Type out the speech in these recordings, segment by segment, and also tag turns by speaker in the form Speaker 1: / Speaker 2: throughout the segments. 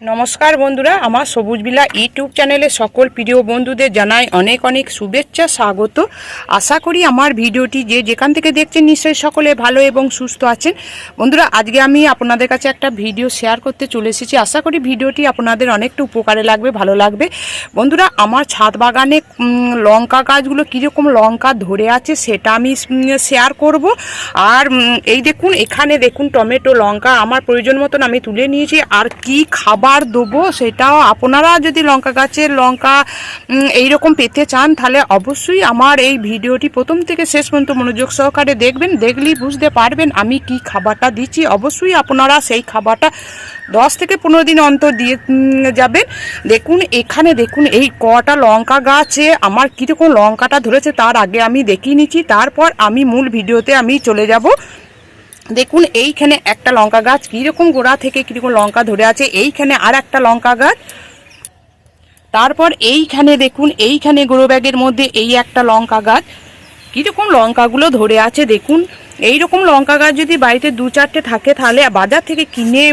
Speaker 1: নমস্কার বন্ধুরা, আমার সবুজ বিলা ইউটিউব চ্যানেলে সকল প্রিয় বন্ধুদের জানাই অনেক অনেক শুভেচ্ছা, স্বাগত। আশা করি আমার ভিডিওটি যে যেখান থেকে দেখছেন নিশ্চয়ই সকলে ভালো এবং সুস্থ আছেন। বন্ধুরা, আজকে আমি আপনাদের কাছে একটা ভিডিও শেয়ার করতে চলে এসেছি। আশা করি ভিডিওটি আপনাদের অনেকটা উপকারে লাগবে, ভালো লাগবে। বন্ধুরা, আমার ছাদ বাগানে লঙ্কা গাছগুলো কীরকম লঙ্কা ধরে আছে সেটা আমি শেয়ার করব। আর এই দেখুন, এখানে দেখুন টমেটো, লঙ্কা, আমার প্রয়োজন মতন আমি তুলে নিয়েছি। আর কি খাবার দেবো সেটাও আপনারা যদি লঙ্কা গাছের লঙ্কা উম, এইরকম পেতে চান তাহলে অবশ্যই আমার এই ভিডিওটি প্রথম থেকে শেষ পর্যন্ত মনোযোগ সহকারে দেখবেন দেখলেই বুঝতে পারবেন আমি কি খাবারটা দিচ্ছি। অবশ্যই আপনারা সেই খাবারটা দশ থেকে পনেরো দিন অন্তর দিয়ে যাবেন। দেখুন এখানে দেখুন এই কটা লঙ্কা গাছে আমার কীরকম লঙ্কাটা ধরেছে তার আগে আমি দেখিয়ে নিচ্ছি তারপর আমি মূল ভিডিওতে আমি চলে যাব। দেখুন, এইখানে একটা লঙ্কা গাছ কীরকম গোড়া থেকে কীরকম লঙ্কা ধরে আছে, এইখানে আর একটা লঙ্কা গাছ। তারপর এইখানে দেখুন, এইখানে গ্রো ব্যাগের মধ্যে এই একটা লঙ্কা গাছ। কীরকম লঙ্কাগুলো ধরে আছে, দেখুন। এই রকম লঙ্কা গাছ যদি বাড়িতে দু চারটে থাকে তাহলে বাজার থেকে কিনে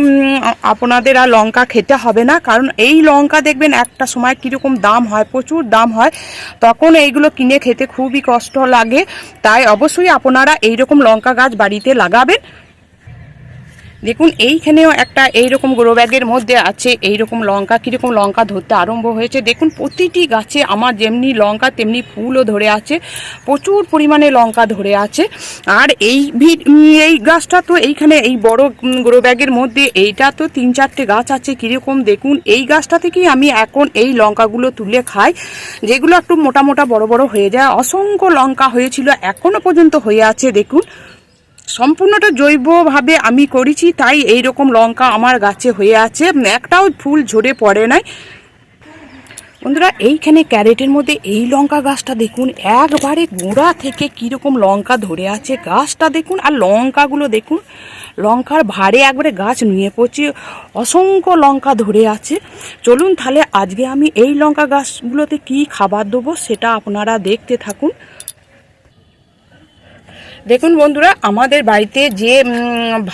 Speaker 1: আপনাদের আর লঙ্কা খেতে হবে না। কারণ এই লঙ্কা দেখবেন একটা সময় কীরকম দাম হয়, প্রচুর দাম হয়। তখন এইগুলো কিনে খেতে খুবই কষ্ট লাগে। তাই অবশ্যই আপনারা এই রকম লঙ্কা গাছ বাড়িতে লাগাবেন। দেখুন, এইখানেও একটা এইরকম গ্রো ব্যাগের মধ্যে আছে, এইরকম লঙ্কা, কীরকম লঙ্কা ধরতে আরম্ভ হয়েছে। দেখুন, প্রতিটি গাছে আমার যেমনি লঙ্কা, তেমনি ফুলও ধরে আছে, প্রচুর পরিমাণে লঙ্কা ধরে আছে। আর এই এই গাছটা তো এইখানে, এই বড় গ্রো ব্যাগের মধ্যে, এইটা তো তিন চারটে গাছ আছে, কীরকম দেখুন, এই গাছটা থেকেই আমি এখন এই লঙ্কাগুলো তুলে খাই, যেগুলো একটু মোটা মোটা বড় বড় হয়ে যায়। অসংখ্য লঙ্কা হয়েছিল এখনও পর্যন্ত হয়ে আছে, দেখুন। সম্পূর্ণটা জৈবভাবে আমি করেছি, তাই এই রকম লঙ্কা আমার গাছে হয়ে আছে। একটাও ফুল ঝরে পড়ে নাই। বন্ধুরা, এইখানে ক্যারেটের মধ্যে এই লঙ্কা গাছটা দেখুন, একবারে গোড়া থেকে কীরকম লঙ্কা ধরে আছে। গাছটা দেখুন, আর লঙ্কাগুলো দেখুন, লঙ্কার ভারে একবারে গাছ নিয়ে পড়ছে, অসংখ্য লঙ্কা ধরে আছে। চলুন তাহলে আজকে আমি এই লঙ্কা গাছগুলোতে কি খাবার দেবো সেটা আপনারা দেখতে থাকুন। দেখুন বন্ধুরা, আমাদের বাড়িতে যে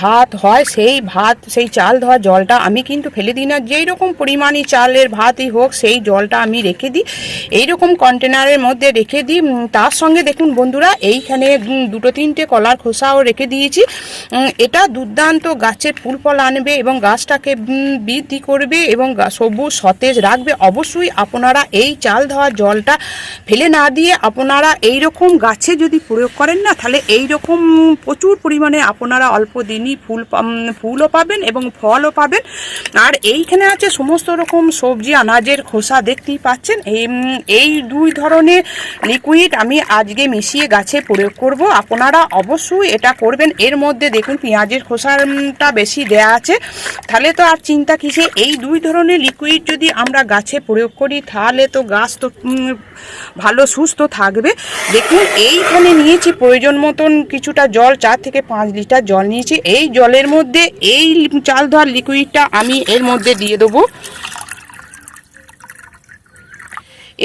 Speaker 1: ভাত হয়, সেই ভাত, সেই চাল ধোয়া জলটা আমি কিন্তু ফেলে দিই না। যেই রকম পরিমাণই চালের ভাতই হোক, সেই জলটা আমি রেখে দিই। এই রকম কন্টেনারের মধ্যে রেখে দিই। তার সঙ্গে দেখুন বন্ধুরা, এইখানে দুটো তিনটে কলার খোসাও রেখে দিয়েছি। এটা দুর্দান্ত গাছের ফুল ফল আনবে এবং গাছটাকে বৃদ্ধি করবে এবং সবুজ সতেজ রাখবে। অবশ্যই আপনারা এই চাল ধোয়া জলটা ফেলে না দিয়ে আপনারা এই রকম গাছে যদি প্রয়োগ করেন না, তাহলে এই রকম প্রচুর পরিমাণে আপনারা অল্প দিনই ফুল ফুলও পাবেন এবং ফলও পাবেন। আর এইখানে আছে সমস্ত রকম সবজি আনাজের খোসা, দেখতেই পাচ্ছেন? এই এই দুই ধরনের লিকুইড আমি আজকে মিশিয়ে গাছে প্রয়োগ করব। আপনারা অবশ্যই এটা করবেন। এর মধ্যে দেখুন, পেঁয়াজের খোসাটা বেশি দেয়া আছে। তাহলে তো আর চিন্তা কিসে এই দুই ধরনের লিকুইড যদি আমরা গাছে প্রয়োগ করি, তাহলে তো গাছ তো ভালো, সুস্থ থাকবে। দেখুন, এইখানে নিয়েছি প্রয়োজন মতন কিছুটা জল, চার থেকে পাঁচ লিটার জল নিয়েছি। এই জলের মধ্যে এই চাল ধোয়ার লিকুইডটা আমি এর মধ্যে দিয়ে দেবো।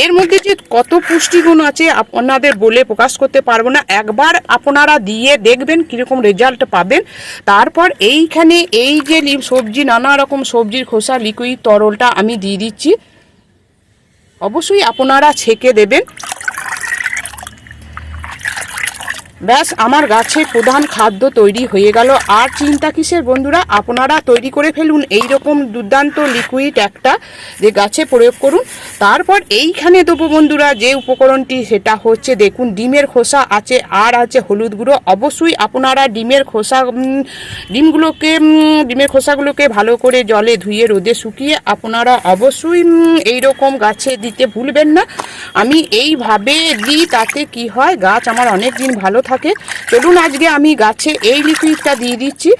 Speaker 1: এর মধ্যে যে কত পুষ্টিগুণ আছে, আপনাদের বলে প্রকাশ করতে পারব না। একবার আপনারা দিয়ে দেখবেন কীরকম রেজাল্ট পাবেন। তারপর এইখানে এই যে সবজি, নানা রকম সবজির খোসা লিকুইড তরলটা আমি দিয়ে দিচ্ছি। অবশ্যই আপনারা ছেঁকে দেবেন। ব্যাস, আমার গাছের প্রধান খাদ্য তৈরি হয়ে গেল। আর চিন্তা কিসের বন্ধুরা? আপনারা তৈরি করে ফেলুন এই রকম দুর্দান্ত লিকুইড একটা যে গাছে প্রয়োগ করুন। তারপর এইখানে দেবো বন্ধুরা যে উপকরণটি, সেটা হচ্ছে দেখুন, ডিমের খোসা আছে, আর আছে হলুদ গুঁড়ো। অবশ্যই আপনারা ডিমের খোসা ডিমগুলোকে ডিমের খোসাগুলোকে ভালো করে জলে ধুয়ে রোদে শুকিয়ে আপনারা অবশ্যই এই রকম গাছে দিতে ভুলবেন না। আমি এইভাবে দিই, তাতে কি হয়, গাছ আমার অনেক দিন ভালো থাকে। চলুন আজকে আমি গাছে এই লিকুইডটা দিয়ে দিচ্ছি।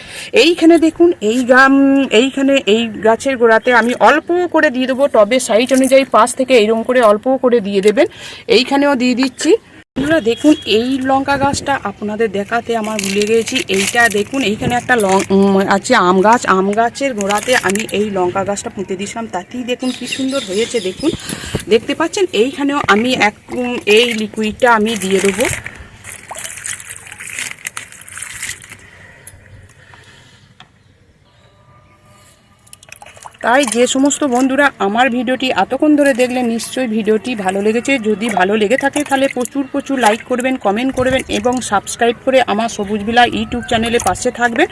Speaker 1: এইখানে দেখুন, এই গাম এইখানে এই গাছের গোড়াতে আমি অল্প করে দিয়ে দেবো টবের সাইজ অনুযায়ী পাশ থেকে এইরকম করে অল্প করে দিয়ে দেবেন। এইখানেও দিয়ে দিচ্ছি। দেখুন, এই লঙ্কা গাছটা আপনাদের দেখাতে আমার ভুলে গেছি। এইটা দেখুন, এইখানে একটা লং আছে আম গাছ। আম গাছের গোড়াতে আমি এই লঙ্কা গাছটা পুঁতে দিয়েছিলাম। তাতেই দেখুন কি সুন্দর হয়েছে, দেখুন। দেখতে পাচ্ছেন, এইখানেও আমি এক এই লিকুইডটা আমি দিয়ে দেবো। তাই যে সমস্ত বন্ধুরা আমার ভিডিওটি এতক্ষণ ধরে দেখলে নিশ্চয়ই ভিডিওটি ভালো লেগেছে। যদি ভালো লেগে থাকে তাহলে প্রচুর প্রচুর লাইক করবেন কমেন্ট করবেন এবং সাবস্ক্রাইব করে আমার সবুজ বিলা ইউটিউব চ্যানেলে পাশে থাকবেন।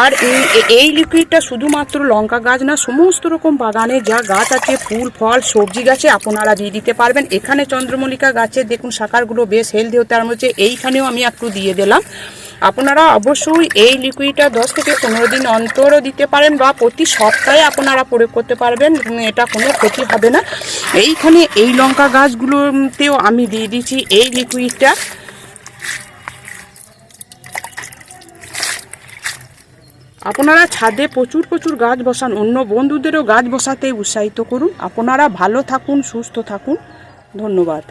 Speaker 1: আর এই এই লিকুইডটা শুধুমাত্র লঙ্কা গাছ না, সমস্ত রকম বাগানে যা গাছ আছে, ফুল, ফল, সবজি গাছে আপনারা দিয়ে দিতে পারবেন। এখানে চন্দ্রমল্লিকা গাছের দেখুন শাখারগুলো বেশ হেলদি হতে আরম্ভ হচ্ছে এইখানেও আমি একটু দিয়ে দিলাম। আপনারা অবশ্যই এই লিকুইডটা দশ থেকে পনেরো দিন অন্তরও দিতে পারেন বা প্রতি সপ্তাহে আপনারা প্রয়োগ করতে পারবেন এটা কোনো ক্ষতি হবে না। এইখানে এই লঙ্কা গাছগুলোতেও আমি দিয়ে দিচ্ছি এই লিকুইডটা আপনারা ছাদে প্রচুর প্রচুর গাছ বসান, অন্য বন্ধুদেরও গাছ বসাতে উৎসাহিত করুন। আপনারা ভালো থাকুন, সুস্থ থাকুন। ধন্যবাদ।